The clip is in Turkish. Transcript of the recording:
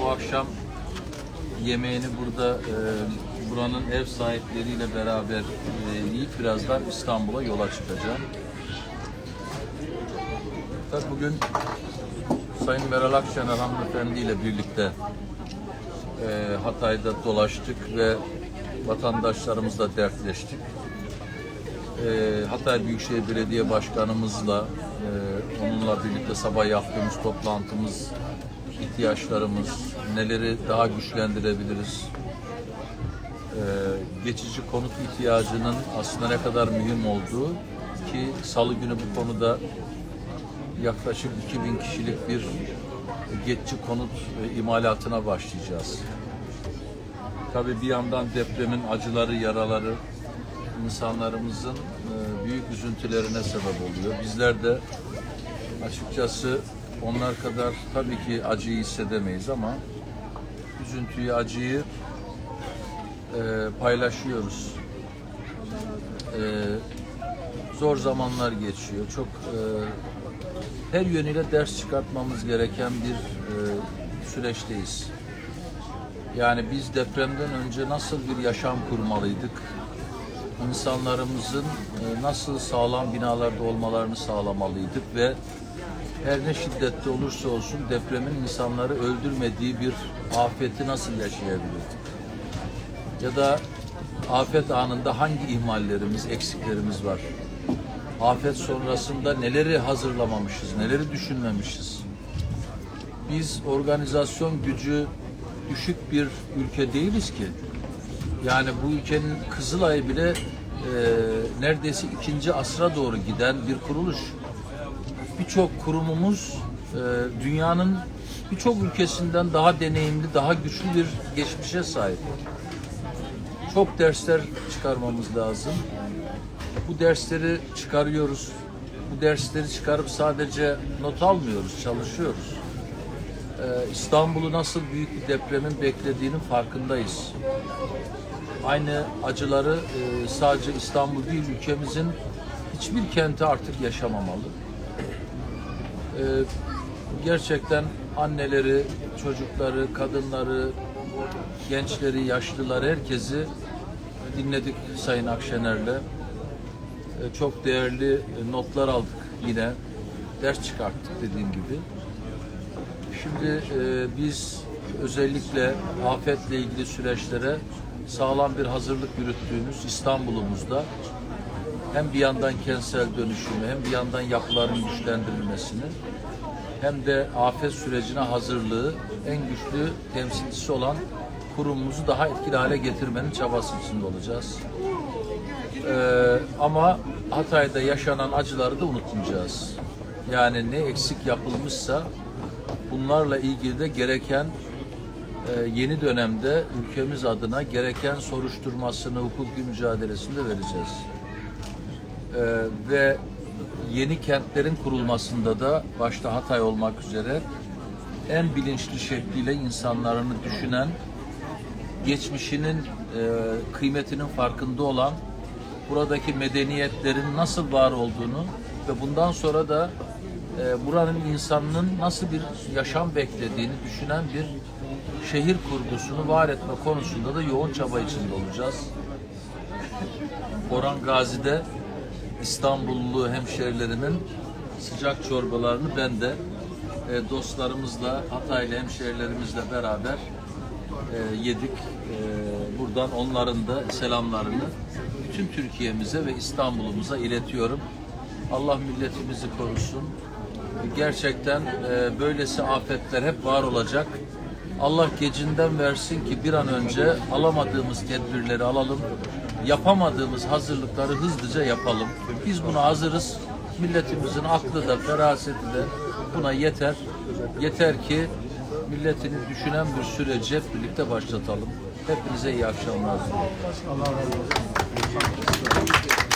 bu akşam yemeğini burada e, buranın ev sahipleriyle beraber e, yiyip birazdan İstanbul'a yola çıkacağım. Tabii bugün Sayın Meral Akşener hanımefendi ile birlikte e, Hatay'da dolaştık ve vatandaşlarımızla dertleştik. E, Hatay Büyükşehir Belediye Başkanımızla e, onunla birlikte sabah yaptığımız toplantımız, ihtiyaçlarımız, neleri daha güçlendirebiliriz, e, geçici konut ihtiyacının aslında ne kadar mühim olduğu ki salı günü bu konuda yaklaşık 2000 kişilik bir geçici konut e, imalatına başlayacağız. Tabii bir yandan depremin acıları, yaraları insanlarımızın e, büyük üzüntülerine sebep oluyor. Bizler de açıkçası onlar kadar tabii ki acıyı hissedemeyiz ama üzüntüyü, acıyı e, paylaşıyoruz. E, zor zamanlar geçiyor. Çok e, her yönüyle ders çıkartmamız gereken bir e, süreçteyiz. Yani biz depremden önce nasıl bir yaşam kurmalıydık? İnsanlarımızın e, nasıl sağlam binalarda olmalarını sağlamalıydık ve her ne şiddette olursa olsun depremin insanları öldürmediği bir afeti nasıl yaşayabilirdik? Ya da afet anında hangi ihmallerimiz, eksiklerimiz var? Afet sonrasında neleri hazırlamamışız, neleri düşünmemişiz? Biz organizasyon gücü düşük bir ülke değiliz ki. Yani bu ülkenin Kızılay'ı bile e, neredeyse ikinci asra doğru giden bir kuruluş. Birçok kurumumuz e, dünyanın birçok ülkesinden daha deneyimli, daha güçlü bir geçmişe sahip. Çok dersler çıkarmamız lazım. Bu dersleri çıkarıyoruz. Bu dersleri çıkarıp sadece not almıyoruz, çalışıyoruz. Ee, İstanbul'u nasıl büyük bir depremin beklediğinin farkındayız. Aynı acıları e, sadece İstanbul değil, ülkemizin hiçbir kenti artık yaşamamalı. Ee, gerçekten anneleri, çocukları, kadınları, gençleri, yaşlıları, herkesi dinledik Sayın Akşener'le. Ee, çok değerli notlar aldık yine. Ders çıkarttık dediğim gibi. Şimdi e, biz özellikle afetle ilgili süreçlere sağlam bir hazırlık yürüttüğümüz İstanbul'umuzda hem bir yandan kentsel dönüşümü hem bir yandan yapıların güçlendirilmesini hem de afet sürecine hazırlığı en güçlü temsilcisi olan kurumumuzu daha etkili hale getirmenin çabası içinde olacağız. Ee, ama Hatay'da yaşanan acıları da unutmayacağız. Yani ne eksik yapılmışsa bunlarla ilgili de gereken e, yeni dönemde ülkemiz adına gereken soruşturmasını, hukuki mücadelesini de vereceğiz. E, ve yeni kentlerin kurulmasında da başta Hatay olmak üzere en bilinçli şekliyle insanlarını düşünen, geçmişinin e, kıymetinin farkında olan, buradaki medeniyetlerin nasıl var olduğunu ve bundan sonra da e, buranın insanının nasıl bir yaşam beklediğini düşünen bir şehir kurgusunu var etme konusunda da yoğun çaba içinde olacağız. Orhan Gazi'de İstanbullu hemşerilerimin sıcak çorbalarını ben de e, dostlarımızla, Hataylı hemşerilerimizle beraber e, yedik. E, buradan onların da selamlarını bütün Türkiye'mize ve İstanbul'umuza iletiyorum. Allah milletimizi korusun. Gerçekten e, böylesi afetler hep var olacak. Allah gecinden versin ki bir an önce alamadığımız tedbirleri alalım. Yapamadığımız hazırlıkları hızlıca yapalım. Biz buna hazırız. Milletimizin aklı da feraseti de buna yeter. Yeter ki milletini düşünen bir süreci hep birlikte başlatalım. Hepinize iyi akşamlar. Allah razı olsun.